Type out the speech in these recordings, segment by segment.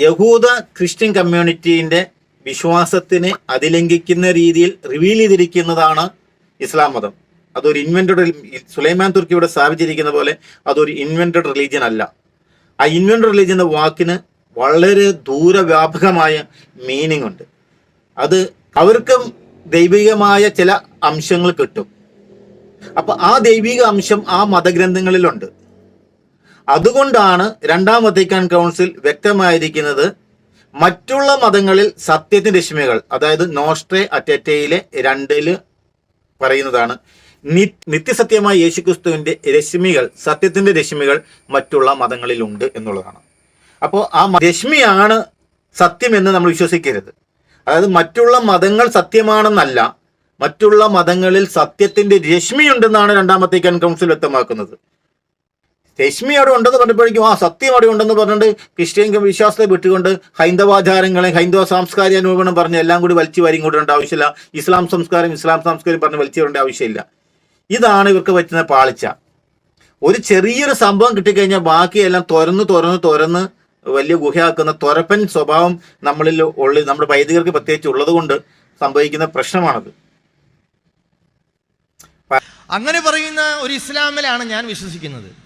യഹൂദ ക്രിസ്ത്യൻ കമ്മ്യൂണിറ്റീന്റെ വിശ്വാസത്തിന് അതിലംഘിക്കുന്ന രീതിയിൽ റിവീൽ ചെയ്തിരിക്കുന്നതാണ് ഇസ്ലാം മതം. അതൊരു ഇൻവെന്റഡ് സുലൈമാൻ തുർക്കി ഇവിടെ സ്ഥാപിച്ചിരിക്കുന്ന പോലെ അതൊരു ഇൻവെന്റഡ് റിലീജിയൻ അല്ല. ആ ഇൻവെന്റഡ് റിലീജിയൻ എന്ന വാക്കിന് വളരെ ദൂരവ്യാപകമായ മീനിങ് ഉണ്ട്. അത് അവർക്കും ദൈവികമായ ചില അംശങ്ങൾ കിട്ടും. അപ്പൊ ആ ദൈവിക അംശം ആ മതഗ്രന്ഥങ്ങളിലുണ്ട്. അതുകൊണ്ടാണ് രണ്ടാം വത്തിക്കാൻ കൗൺസിൽ വ്യക്തമായിരിക്കുന്നത് മറ്റുള്ള മതങ്ങളിൽ സത്യത്തിന്റെ രശ്മികൾ അതായത് നോസ്ട്രേ അറ്ററ്റയിലെ രണ്ടിൽ പറയുന്നതാണ് നിത്യസത്യമായ യേശുക്രിസ്തുവിന്റെ രശ്മികൾ സത്യത്തിന്റെ രശ്മികൾ മറ്റുള്ള മതങ്ങളിലുണ്ട് എന്നുള്ളതാണ്. അപ്പോൾ ആ രശ്മിയാണ് സത്യമെന്ന് നമ്മൾ വിശ്വസിക്കരുത്. അതായത് മറ്റുള്ള മതങ്ങൾ സത്യമാണെന്നല്ല മറ്റുള്ള മതങ്ങളിൽ സത്യത്തിന്റെ രശ്മിയുണ്ടെന്നാണ് രണ്ടാമത്തേക്കാൻ കൗൺസിൽ വ്യക്തമാക്കുന്നത്. രശ്മി അവിടെ ഉണ്ടെന്ന് പറഞ്ഞപ്പോഴേക്കും ആ സത്യം അവിടെ ഉണ്ടെന്ന് പറഞ്ഞിട്ട് ക്രിസ്ത്യൻ വിശ്വാസത്തെ വിട്ടുകൊണ്ട് ഹൈന്ദവാചാരങ്ങളെ ഹൈന്ദവ സാംസ്കാരിക അനുഭവം പറഞ്ഞ് എല്ലാം കൂടി വലിച്ചു വരും കൂടേണ്ട ആവശ്യമില്ല. ഇസ്ലാം സംസ്കാരം ഇസ്ലാം സംസ്കാരം പറഞ്ഞ് വലിച്ചു വരേണ്ട ആവശ്യമില്ല. ഇതാണ് ഇവർക്ക് പറ്റുന്ന പാളിച്ച. ഒരു ചെറിയൊരു സംഭവം കിട്ടിക്കഴിഞ്ഞാൽ ബാക്കിയെല്ലാം തുറന്ന് തുറന്ന് തുറന്ന് വലിയ ഗുഹയാക്കുന്ന തുരപ്പൻ സ്വഭാവം നമ്മളിൽ ഉള്ള നമ്മുടെ വൈദികർക്ക് പ്രത്യേകിച്ച് ഉള്ളതുകൊണ്ട് സംഭവിക്കുന്ന പ്രശ്നമാണത്. അങ്ങനെ പറയുന്ന ഒരു ഇസ്ലാമിലാണ് ഞാൻ വിശ്വസിക്കുന്നത്.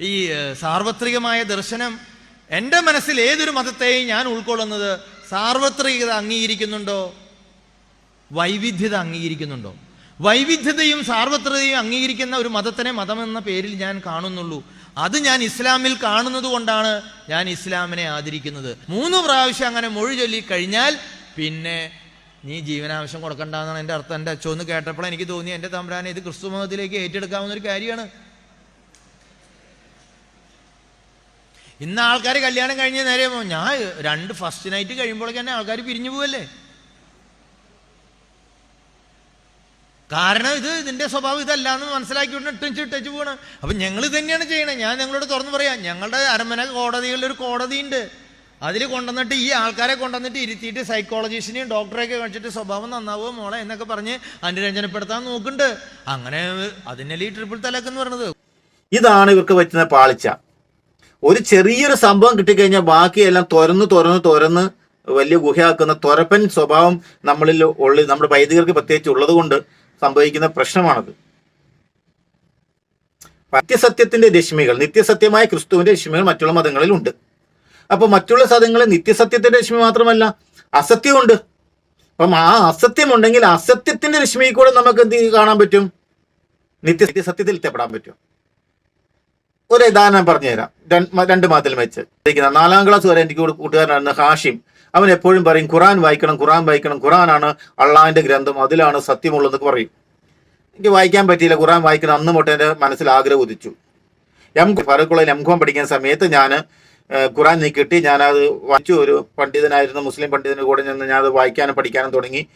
ഈ സാർവത്രികമായ ദർശനം എന്റെ മനസ്സിൽ ഏതൊരു മതത്തെയും ഞാൻ ഉൾക്കൊള്ളുന്നത് സാർവത്രികത അംഗീകരിക്കുന്നുണ്ടോ? വൈവിധ്യത അംഗീകരിക്കുന്നുണ്ടോ? വൈവിധ്യതയും സാർവത്രികതയും അംഗീകരിക്കുന്ന ഒരു മതത്തിനെ എന്ന പേരിൽ ഞാൻ കാണുന്നുള്ളൂ. അത് ഞാൻ ഇസ്ലാമിൽ കാണുന്നത് കൊണ്ടാണ് ഞാൻ ഇസ്ലാമിനെ ആദരിക്കുന്നത്. മൂന്ന് പ്രാവശ്യം അങ്ങനെ മൊഴി ചൊല്ലി കഴിഞ്ഞാൽ പിന്നെ നീ ജീവനാവശ്യം കൊടുക്കണ്ടെന്നാണ് എന്റെ അർത്ഥം. എന്റെ അച്ഛന്ന് കേട്ടപ്പോൾ എനിക്ക് തോന്നി എന്റെ തമ്പ്രാനെ ഇത് ക്രിസ്തു മതത്തിലേക്ക് ഏറ്റെടുക്കാവുന്ന ഒരു കാര്യമാണ്. ഇന്ന് ആൾക്കാർ കല്യാണം കഴിഞ്ഞ നേരെ ഞാൻ രണ്ട് ഫസ്റ്റ് നൈറ്റ് കഴിയുമ്പോഴേക്ക് തന്നെ ആൾക്കാർ പിരിഞ്ഞു പോവല്ലേ? കാരണം ഇത് ഇതിന്റെ സ്വഭാവം ഇതല്ല എന്ന് മനസ്സിലാക്കിക്കൊണ്ട് ഇട്ടിച്ച് ഇട്ടച്ച് പോകണം അപ്പൊ ഞങ്ങൾ തന്നെയാണ് ചെയ്യണത് ഞാൻ ഞങ്ങളോട് തുറന്നു പറയാം. ഞങ്ങളുടെ അരമന കോടതികളിൽ ഒരു കോടതിയുണ്ട് അതിൽ കൊണ്ടുവന്നിട്ട് ഈ ആൾക്കാരെ കൊണ്ടുവന്നിട്ട് ഇരുത്തിയിട്ട് സൈക്കോളജിസ്റ്റിനെയും ഡോക്ടറെയൊക്കെ കാണിച്ചിട്ട് സ്വഭാവം നന്നാവുമോ മോളെ എന്നൊക്കെ പറഞ്ഞ് അനുരഞ്ജനപ്പെടുത്താൻ നോക്കുന്നുണ്ട്. അങ്ങനെ അതിനല്ലേ ഈ ട്രിപ്പിൾ തലക്ക് എന്ന് പറയുന്നത് ഇതാണ് ഇവർക്ക് പറ്റുന്ന പാളിച്ച. ഒരു ചെറിയൊരു സംഭവം കിട്ടിക്കഴിഞ്ഞാൽ ബാക്കിയെല്ലാം തുറന്ന് തുറന്ന് തുറന്ന് വലിയ ഗുഹയാക്കുന്ന തുരപ്പൻ സ്വഭാവം നമ്മളിൽ ഉള്ള നമ്മുടെ വൈദികർക്ക് പ്രത്യേകിച്ച് ഉള്ളത് കൊണ്ട് സംഭവിക്കുന്ന പ്രശ്നമാണത്. നിത്യസത്യത്തിന്റെ രശ്മികൾ നിത്യസത്യമായ ക്രിസ്തുവിന്റെ രശ്മികൾ മറ്റുള്ള മതങ്ങളിൽ ഉണ്ട്. അപ്പൊ മറ്റുള്ള സതങ്ങളിൽ നിത്യസത്യത്തിന്റെ രശ്മി മാത്രമല്ല അസത്യമുണ്ട് അപ്പം ആ അസത്യം ഉണ്ടെങ്കിൽ അസത്യത്തിന്റെ രശ്മിയിൽ കൂടെ നമുക്ക് എന്ത് കാണാൻ പറ്റും? നിത്യ നിത്യസത്യത്തിൽ എത്തപ്പെടാൻ പറ്റും. ഒരു ഉദാഹരണം പറഞ്ഞുതരാം. രണ്ട് മ- രണ്ട് മതത്തിൽ വെച്ച്. നാലാം ക്ലാസ് വരെ എനിക്ക് കൂട്ടുകാരനാണ് ഹാഷിം. അവൻ എപ്പോഴും പറയും ഖുറാൻ വായിക്കണം ഖുറാൻ വായിക്കണം ഖുറാനാണ് അള്ളാഹിന്റെ ഗ്രന്ഥം അതിലാണ് സത്യമുള്ളതെന്ന് പറയും. എനിക്ക് വായിക്കാൻ പറ്റിയില്ല ഖുറാൻ വായിക്കണം. അന്ന് തൊട്ട് എന്റെ മനസ്സിൽ ആഗ്രഹം ഉദിച്ചു. എം ഫറൂഖുള്ളയിൽ എം പഠിക്കുന്ന സമയത്ത് ഞാൻ ഖുറാൻ നീ കിട്ടി ഞാനത് വായിച്ചു. ഒരു പണ്ഡിതനായിരുന്നു മുസ്ലിം പണ്ഡിതന് കൂടെ നിന്ന് ഞാൻ അത് വായിക്കാനും പഠിക്കാനും തുടങ്ങി.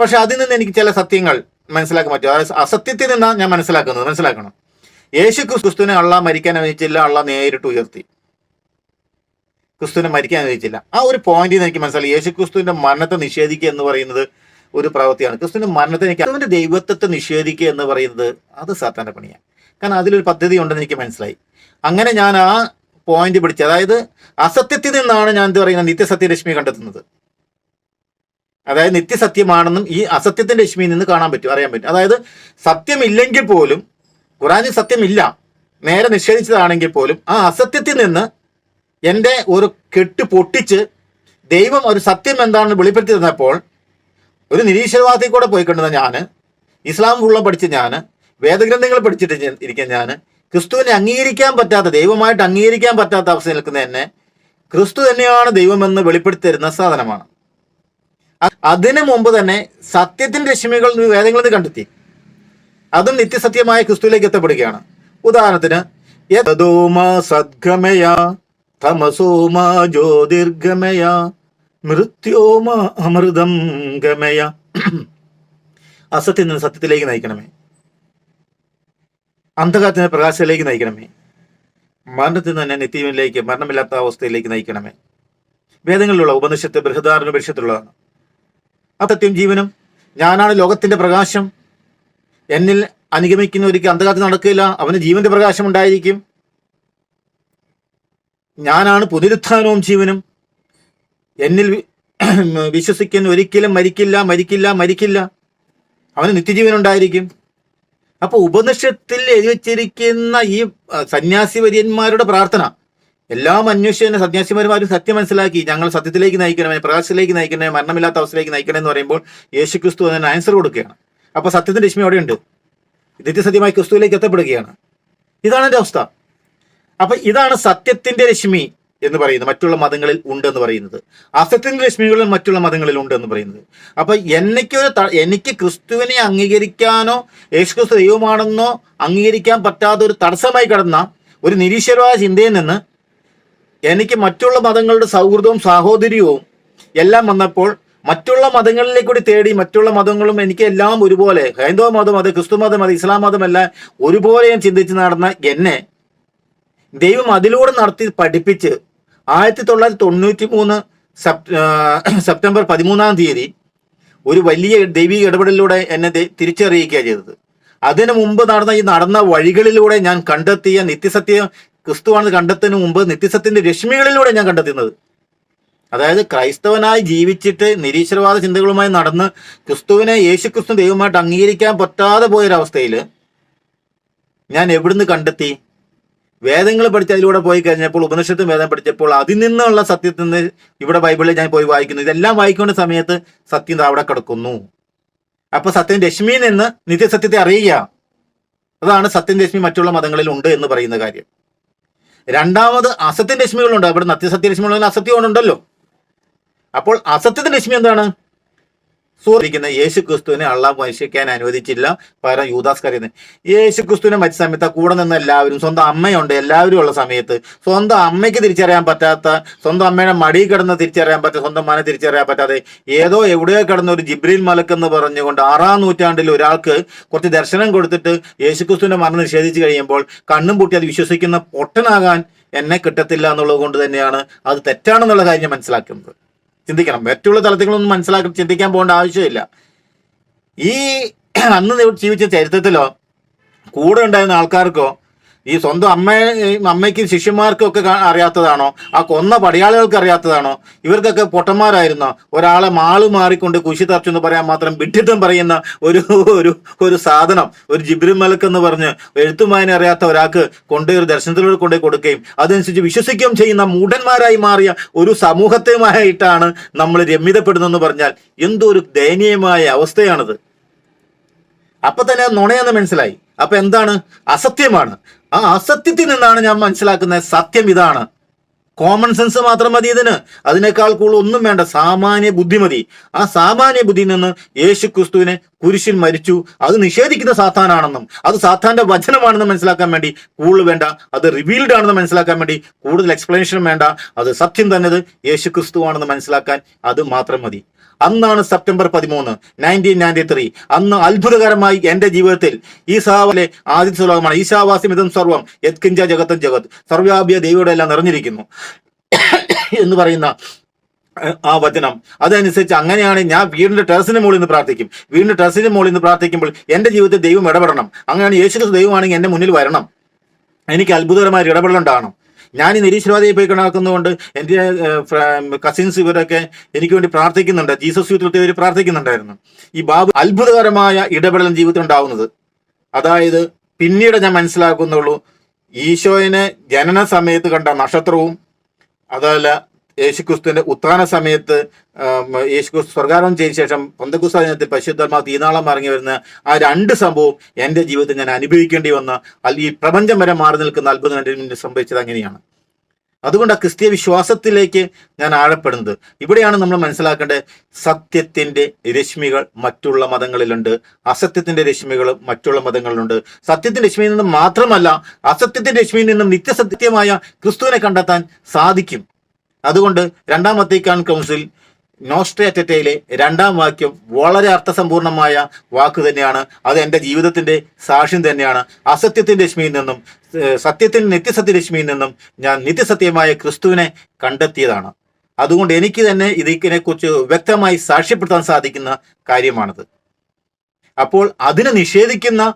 പക്ഷെ അതിൽ നിന്ന് എനിക്ക് ചില സത്യങ്ങൾ മനസ്സിലാക്കാൻ പറ്റും. അതായത് അസത്യത്തിൽ നിന്നാണ് ഞാൻ മനസ്സിലാക്കുന്നത്. മനസ്സിലാക്കണം? യേശു ക്രിസ്തുവിനെ അള്ളാഹ് മരിക്കാൻ അനുവദിച്ചില്ല അള്ളാഹ് നേരിട്ട് ഉയർത്തി. ക്രിസ്തുവിനെ മരിക്കാൻ അനുവദിച്ചില്ല. ആ ഒരു പോയിന്റിൽ നിന്ന് എനിക്ക് മനസ്സിലായി. യേശു ക്രിസ്തുവിന്റെ മരണത്തെ നിഷേധിക്കുക എന്ന് പറയുന്നത് ഒരു പ്രവൃത്തിയാണ്. ക്രിസ്തുവിന്റെ മരണത്തെ എനിക്ക് അവന്റെ ദൈവത്വത്തെ നിഷേധിക്കുക എന്ന് പറയുന്നത് അത് സാത്താന്റെ പണിയാണ്. കാരണം അതിലൊരു പദ്ധതി ഉണ്ടെന്ന് എനിക്ക് മനസ്സിലായി. അങ്ങനെ ഞാൻ ആ പോയിന്റ് പിടിച്ച് അതായത് അസത്യത്തിൽ നിന്നാണ് ഞാൻ എന്ത് പറയുന്നത്? നിത്യസത്യ രശ്മി കണ്ടെത്തുന്നത്. അതായത് നിത്യസത്യമാണെന്നും ഈ അസത്യത്തിന്റെ രശ്മിയിൽ നിന്ന് കാണാൻ പറ്റും അറിയാൻ പറ്റും. അതായത് സത്യമില്ലെങ്കിൽ പോലും ഖുറാനിൽ സത്യമില്ല. നേരെ നിഷേധിച്ചതാണെങ്കിൽ പോലും ആ അസത്യത്തിൽ നിന്ന് എന്റെ ഒരു കെട്ട് പൊട്ടിച്ച് ദൈവം ഒരു സത്യം എന്താണെന്ന് വെളിപ്പെടുത്തി തന്നപ്പോൾ ഒരു നിരീശ്വരവാദത്തിൽ കൂടെ പോയിക്കൊണ്ടിരുന്ന ഞാൻ ഇസ്ലാം ഉള്ള പഠിച്ച ഞാൻ വേദഗ്രന്ഥങ്ങൾ പഠിച്ചിട്ട് ഇരിക്കാൻ ഞാൻ ക്രിസ്തുവിനെ അംഗീകരിക്കാൻ പറ്റാത്ത ദൈവമായിട്ട് അംഗീകരിക്കാൻ പറ്റാത്ത അവസ്ഥ നിൽക്കുന്ന എന്നെ ക്രിസ്തു തന്നെയാണ് ദൈവമെന്ന് വെളിപ്പെടുത്തി തരുന്ന സാധനമാണ്. അതിനു മുമ്പ് തന്നെ സത്യത്തിന്റെ രശ്മികൾ വേദങ്ങളിൽ നിന്ന് കണ്ടെത്തി. അതും നിത്യസത്യമായ ക്രിസ്തുവിലേക്ക് എത്തപ്പെടുകയാണ്. ഉദാഹരണത്തിന് യതോമ സദ്ഗമയ അമൃതം ഗമയ. അസത്യത്തിൽ നിന്ന് സത്യത്തിലേക്ക് നയിക്കണമേ. അന്ധകാരത്തിന് പ്രകാശത്തിലേക്ക് നയിക്കണമേ. മരണത്തിൽ നിന്ന് തന്നെ നിത്യവിലേക്ക് മരണമില്ലാത്ത അവസ്ഥയിലേക്ക് നയിക്കണമേ. വേദങ്ങളിലുള്ള ഉപനിഷത്ത് ബൃഹദാരണ പരിഷത്തുള്ളതാണ് ആ സത്യം ജീവനും ഞാനാണ് ലോകത്തിന്റെ പ്രകാശം എന്നിൽ അനുഗമിക്കുന്ന ഒരിക്കൽ അന്ധകാരത്തിൽ നടക്കില്ല അവന് ജീവന്റെ പ്രകാശം ഉണ്ടായിരിക്കും. ഞാനാണ് പുനരുത്ഥാനവും ജീവനും. എന്നിൽ വിശ്വസിക്കുന്ന ഒരിക്കലും മരിക്കില്ല മരിക്കില്ല മരിക്കില്ല. അവന് നിത്യജീവൻ ഉണ്ടായിരിക്കും. അപ്പോൾ ഉപനിഷത്തിൽ എഴുതി വച്ചിരിക്കുന്ന ഈ സന്യാസി വര്യന്മാരുടെ പ്രാർത്ഥന എല്ലാ മനുഷ്യനും സന്യാസിമാരും സത്യം മനസ്സിലാക്കി ഞങ്ങൾ സത്യത്തിലേക്ക് നയിക്കണമേ പ്രകാശത്തിലേക്ക് നയിക്കണമേ മരണമില്ലാത്ത അവസ്ഥയിലേക്ക് നയിക്കണേ എന്ന് പറയുമ്പോൾ യേശു ക്രിസ്തു അതിന് ആൻസർ കൊടുക്കുകയാണ്. അപ്പൊ സത്യത്തിന്റെ രശ്മി അവിടെയുണ്ട്. നിത്യസത്യമായി ക്രിസ്തുവിലേക്ക് എത്തപ്പെടുകയാണ്. ഇതാണ് എന്റെ അവസ്ഥ. അപ്പൊ ഇതാണ് സത്യത്തിന്റെ രശ്മി എന്ന് പറയുന്നത്. മറ്റുള്ള മതങ്ങളിൽ ഉണ്ട് എന്ന് പറയുന്നത്. അസത്യത്തിന്റെ രശ്മികളിൽ മറ്റുള്ള മതങ്ങളിൽ ഉണ്ട് എന്ന് പറയുന്നത്. അപ്പൊ എനിക്ക് ഒരു എനിക്ക് ക്രിസ്തുവിനെ അംഗീകരിക്കാനോ യേശു ക്രിസ്തു ദൈവമാണെന്നോ അംഗീകരിക്കാൻ പറ്റാത്ത ഒരു തടസ്സമായി കിടന്ന ഒരു നിരീശ്വരവാദ ചിന്തയിൽ നിന്ന് എനിക്ക് മറ്റുള്ള മതങ്ങളുടെ സൗഹൃദവും സാഹോദര്യവും എല്ലാം വന്നപ്പോൾ മറ്റുള്ള മതങ്ങളിലേക്ക് കൂടി തേടി മറ്റുള്ള മതങ്ങളും എനിക്ക് എല്ലാം ഒരുപോലെ ഹൈന്ദവ മതം അത് ക്രിസ്തു മതം അത് ഇസ്ലാം മതം എല്ലാം ഒരുപോലെ ഞാൻ ചിന്തിച്ച് നടന്ന എന്നെ ദൈവം അതിലൂടെ നടത്തി പഠിപ്പിച്ച് ആയിരത്തി തൊള്ളായിരത്തി തൊണ്ണൂറ്റി മൂന്ന് സെപ്റ്റംബർ പതിമൂന്നാം തീയതി ഒരു വലിയ ദൈവിക ഇടപെടലിലൂടെ എന്നെ തിരിച്ചറിയിക്കുക ചെയ്തത്. അതിനു മുമ്പ് നടന്ന ഈ നടന്ന വഴികളിലൂടെ ഞാൻ കണ്ടെത്തിയ നിത്യസത്യം ക്രിസ്തുവാണെന്ന് കണ്ടെത്തുന്നതിന് മുമ്പ് നിത്യസത്യത്തിന്റെ രശ്മികളിലൂടെ ഞാൻ കണ്ടെത്തുന്നത് അതായത് ക്രൈസ്തവനായി ജീവിച്ചിട്ട് നിരീശ്വരവാദ ചിന്തകളുമായി നടന്ന് ക്രിസ്തുവിനെ യേശു ക്രിസ്തു ദൈവമായിട്ട് അംഗീകരിക്കാൻ പറ്റാതെ പോയൊരവസ്ഥയിൽ ഞാൻ എവിടുന്ന് കണ്ടെത്തി? വേദങ്ങൾ പഠിച്ച് അതിലൂടെ പോയി കഴിഞ്ഞപ്പോൾ ഉപനിഷത്ത് വേദം പഠിച്ചപ്പോൾ അതിൽ നിന്നുള്ള സത്യത്തിൽ നിന്ന് ഇവിടെ ബൈബിളിൽ ഞാൻ പോയി വായിക്കുന്നു. ഇതെല്ലാം വായിക്കേണ്ട സമയത്ത് സത്യം അവിടെ കിടക്കുന്നു. അപ്പൊ സത്യം രശ്മിയിൽ നിന്ന് നിത്യസത്യത്തെ അറിയുക. അതാണ് സത്യം രശ്മി മറ്റുള്ള മതങ്ങളിൽ ഉണ്ട് എന്ന് പറയുന്ന കാര്യം. രണ്ടാമത് അസത്യം രശ്മികളുണ്ട്. അവിടെ നിത്യസത്യ രശ്മികളിൽ അസത്യം ഉണ്ടല്ലോ അപ്പോൾ അസത്യത്തിന്റെ രശ്മി എന്താണ്? സൂറിക്കുന്ന യേശു ക്രിസ്തുവിനെ അള്ളാഹ് മനുഷ്യക്കാൻ അനുവദിച്ചില്ല. പകരം യൂദാസ് കറിയുന്നത് യേശു ക്രിസ്തുവിനെ മറ്റു സമയത്ത് കൂടെ നിന്ന് എല്ലാവരും സ്വന്തം അമ്മയുണ്ട് എല്ലാവരും ഉള്ള സമയത്ത് സ്വന്തം അമ്മയ്ക്ക് തിരിച്ചറിയാൻ പറ്റാത്ത സ്വന്തം അമ്മയുടെ മടി കിടന്ന് തിരിച്ചറിയാൻ പറ്റാത്ത സ്വന്തം മനെ തിരിച്ചറിയാൻ പറ്റാതെ ഏതോ എവിടെയോ കിടന്ന ഒരു ജിബ്രീൽ മലക്ക് എന്ന് പറഞ്ഞുകൊണ്ട് ആറാം നൂറ്റാണ്ടിൽ ഒരാൾക്ക് കുറച്ച് ദർശനം കൊടുത്തിട്ട് യേശു ക്രിസ്തുവിന്റെ മരണം നിഷേധിച്ചു കഴിയുമ്പോൾ കണ്ണും പൂട്ടി അത് വിശ്വസിക്കുന്ന പൊട്ടനാകാൻ എന്നെ കിട്ടത്തില്ല എന്നുള്ളത് കൊണ്ട് തന്നെയാണ് അത് തെറ്റാണെന്നുള്ള കാര്യം മനസ്സിലാക്കുന്നത്. ചിന്തിക്കണം. മറ്റുള്ള തലത്തിലൊന്നും മനസ്സിലാക്കി ചിന്തിക്കാൻ പോകേണ്ട ആവശ്യമില്ല. ഈ അന്ന് ജീവിച്ച ചരിത്രത്തിലോ കൂടെ ഉണ്ടായിരുന്ന ആൾക്കാർക്കോ ഈ സ്വന്തം അമ്മയെ അമ്മയ്ക്കും ശിഷ്യന്മാർക്കും ഒക്കെ അറിയാത്തതാണോ? ആ കൊന്ന പടയാളികൾക്ക് അറിയാത്തതാണോ ഇവർക്കൊക്കെ പൊട്ടന്മാരായിരുന്നോ? ഒരാളെ മാൾ മാറിക്കൊണ്ട് കുശി തറച്ചു എന്ന് പറയാൻ മാത്രം വിഡ്ഢിത്തം പറയുന്ന ഒരു ഒരു ഒരു സാധനം ഒരു ജിബ്രി മലക്ക് എന്ന് പറഞ്ഞ് എഴുത്തുമായനെ അറിയാത്ത ഒരാൾക്ക് കൊണ്ടുപോയി ഒരു ദർശനത്തിലൂടെ കൊണ്ടുപോയി കൊടുക്കുകയും അതനുസരിച്ച് വിശ്വസിക്കുകയും ചെയ്യുന്ന മൂഢന്മാരായി മാറിയ ഒരു സമൂഹത്തെയുമായിട്ടാണ് നമ്മൾ രമ്യതപ്പെടുന്നതെന്ന് പറഞ്ഞാൽ എന്തോ ഒരു ദയനീയമായ അവസ്ഥയാണത്. അപ്പൊ തന്നെ നുണയെന്ന് മനസ്സിലായി. അപ്പൊ എന്താണ്? അസത്യമാണ്. ആ അസത്യത്തിൽ നിന്നാണ് ഞാൻ മനസ്സിലാക്കുന്നത് സത്യം ഇതാണ്. കോമൺ സെൻസ് മാത്രം മതി ഇതിന്. അതിനേക്കാൾ കൂടുതൽ ഒന്നും വേണ്ട. സാമാന്യ ബുദ്ധി മതി. ആ സാമാന്യ ബുദ്ധിയിൽ നിന്ന് യേശു ക്രിസ്തുവിനെ കുരിശിൽ മരിച്ചു. അത് നിഷേധിക്കുന്ന സാത്താനാണെന്നും അത് സാത്താന്റെ വചനമാണെന്ന് മനസ്സിലാക്കാൻ വേണ്ടി കൂടുതൽ വേണ്ട അത് റിവീൽഡ് ആണെന്ന് മനസ്സിലാക്കാൻ വേണ്ടി കൂടുതൽ എക്സ്പ്ലനേഷൻ വേണ്ട. അത് സത്യം തന്നത് യേശു ക്രിസ്തു ആണെന്ന് മനസ്സിലാക്കാൻ അത് മാത്രം മതി. അന്നാണ് സെപ്റ്റംബർ പതിമൂന്ന് നയന്റീൻ നയന്റി ത്രീ അന്ന് അത്ഭുതകരമായി എന്റെ ജീവിതത്തിൽ ഈസാവിലെ ആദ്യ ശ്ലോകമാണ് ഈശാവാസ്യം ഇതും സർവം യത്കിഞ്ച ജഗത്തും ജഗത്. സർവ്യാഭ്യ ദൈവയുടെ എല്ലാം നിറഞ്ഞിരിക്കുന്നു. എന്ന് പറയുന്ന ആ വചനം. അതനുസരിച്ച് അങ്ങനെയാണ് ഞാൻ വീടിന്റെ ടെറസിന്റെ മുകളിൽ നിന്ന് പ്രാർത്ഥിക്കും. വീടിന്റെ ടെറസിന്റെ മുകളിൽ നിന്ന് പ്രാർത്ഥിക്കുമ്പോൾ എന്റെ ജീവിതത്തിൽ ദൈവം ഇടപെടണം. അങ്ങനെയാണ് യേശു ക്രിസ്തു ദൈവമാണെങ്കിൽ എന്റെ മുന്നിൽ വരണം. എനിക്ക് അത്ഭുതകരമായ ഇടപെടലുണ്ടാകണം ഞാൻ ഈ നിരീശ്വരവാദിയെ പോയി കണക്കുന്നതുകൊണ്ട് എന്റെ കസിൻസ് ഇവരൊക്കെ എനിക്ക് വേണ്ടി പ്രാർത്ഥിക്കുന്നുണ്ട്. ജീസസ് യൂത്തിൽ ഇവർ പ്രാർത്ഥിക്കുന്നുണ്ടായിരുന്നു. ഈ ബാബു അത്ഭുതകരമായ ഇടപെടലും ജീവിതത്തിൽ ഉണ്ടാവുന്നത്. അതായത് പിന്നീട് ഞാൻ മനസ്സിലാക്കുന്നുള്ളൂ ഈശോയിനെ ജനന സമയത്ത് കണ്ട നക്ഷത്രവും അതല്ല യേശുക്രിസ്തുവിന്റെ ഉത്ഥാന സമയത്ത് യേശുക്രിസ്തു സ്വർഗാരോഹം ചെയ്ത ശേഷം പൊന്തക്കുസ്ത ദിനത്തിൽ പരിശുദ്ധമാ തീനാളം ഇറങ്ങി വരുന്ന ആ രണ്ട് സംഭവം എന്റെ ജീവിതത്തിൽ ഞാൻ അനുഭവിക്കേണ്ടി വന്ന ഈ പ്രപഞ്ചം വരെ മാറി നിൽക്കുന്ന അത്ഭുതം എന്റെ മുന്നിൽ സംഭവിച്ചത് അങ്ങനെയാണ്. അതുകൊണ്ട് ആ ക്രിസ്തീയ വിശ്വാസത്തിലേക്ക് ഞാൻ ആഴപ്പെടുന്നത്. ഇവിടെയാണ് നമ്മൾ മനസ്സിലാക്കേണ്ടത് സത്യത്തിന്റെ രശ്മികൾ മറ്റുള്ള മതങ്ങളിലുണ്ട് അസത്യത്തിന്റെ രശ്മികൾ മറ്റുള്ള മതങ്ങളിലുണ്ട്. സത്യത്തിന്റെ രശ്മിയിൽ നിന്നും മാത്രമല്ല അസത്യത്തിന്റെ രശ്മിയിൽ നിന്നും നിത്യസത്യമായ ക്രിസ്തുവിനെ കണ്ടെത്താൻ സാധിക്കും. അതുകൊണ്ട് രണ്ടാം വത്തിക്കാൻ കൗൺസിൽ നോസ്ട്രേറ്റയിലെ രണ്ടാം വാക്യം വളരെ അർത്ഥസമ്പൂർണമായ വാക്ക് തന്നെയാണ്. അത് എന്റെ ജീവിതത്തിന്റെ സാക്ഷ്യം തന്നെയാണ്. അസത്യത്തിന്റെ രശ്മിയിൽ നിന്നും ഏഹ്, നിത്യസത്യ രശ്മിയിൽ നിന്നും ഞാൻ നിത്യസത്യമായ ക്രിസ്തുവിനെ കണ്ടെത്തിയതാണ്. അതുകൊണ്ട് എനിക്ക് തന്നെ ഇതിനെക്കുറിച്ച് വ്യക്തമായി സാക്ഷ്യപ്പെടുത്താൻ സാധിക്കുന്ന കാര്യമാണിത്. അപ്പോൾ അതിനെ നിഷേധിക്കുന്ന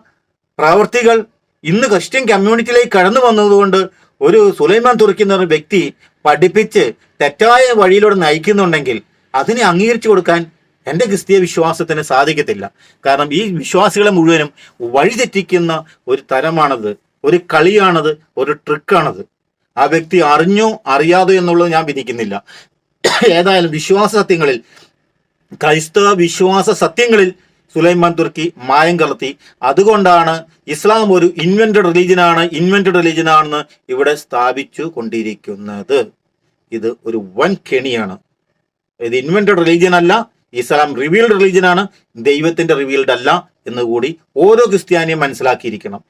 പ്രവർത്തികൾ ഇന്ന് ക്രിസ്ത്യൻ കമ്മ്യൂണിറ്റിയിലേക്ക് കടന്നു വന്നതുകൊണ്ട് ഒരു സുലൈമാൻ തുർക്കി എന്ന ഒരു വ്യക്തി പഠിപ്പിച്ച് തെറ്റായ വഴിയിലൂടെ നയിക്കുന്നുണ്ടെങ്കിൽ അതിനെ അംഗീകരിച്ചു കൊടുക്കാൻ എന്റെ ക്രിസ്തീയ വിശ്വാസത്തിന് സാധിക്കത്തില്ല. കാരണം ഈ വിശ്വാസികളെ മുഴുവനും വഴിതെറ്റിക്കുന്ന ഒരു തരമാണത് ഒരു കളിയാണത് ഒരു ട്രിക്കാണത്. ആ വ്യക്തി അറിഞ്ഞോ അറിയാതോ എന്നുള്ളത് ഞാൻ വിധിക്കുന്നില്ല. ഏതായാലും വിശ്വാസ സത്യങ്ങളിൽ ക്രൈസ്തവ വിശ്വാസ സത്യങ്ങളിൽ സുലൈമാൻ തുർക്കി മായം കലർത്തി. അതുകൊണ്ടാണ് ഇസ്ലാം ഒരു ഇൻവെന്റഡ് റിലീജിയനാണ് ഇൻവെന്റഡ് റിലീജിയനാണെന്ന് ഇവിടെ സ്ഥാപിച്ചു കൊണ്ടിരിക്കുന്നത്. ഇത് ഒരു വൻ കെണിയാണ്. ഇത് ഇൻവെന്റഡ് റിലീജിയൻ അല്ല ഇസ്ലാം റിവീൽഡ് റിലീജിയൻ ആണ് ദൈവത്തിന്റെ റിവീൽഡ് അല്ല എന്നുകൂടി ഓരോ ക്രിസ്ത്യാനിയും മനസ്സിലാക്കിയിരിക്കണം.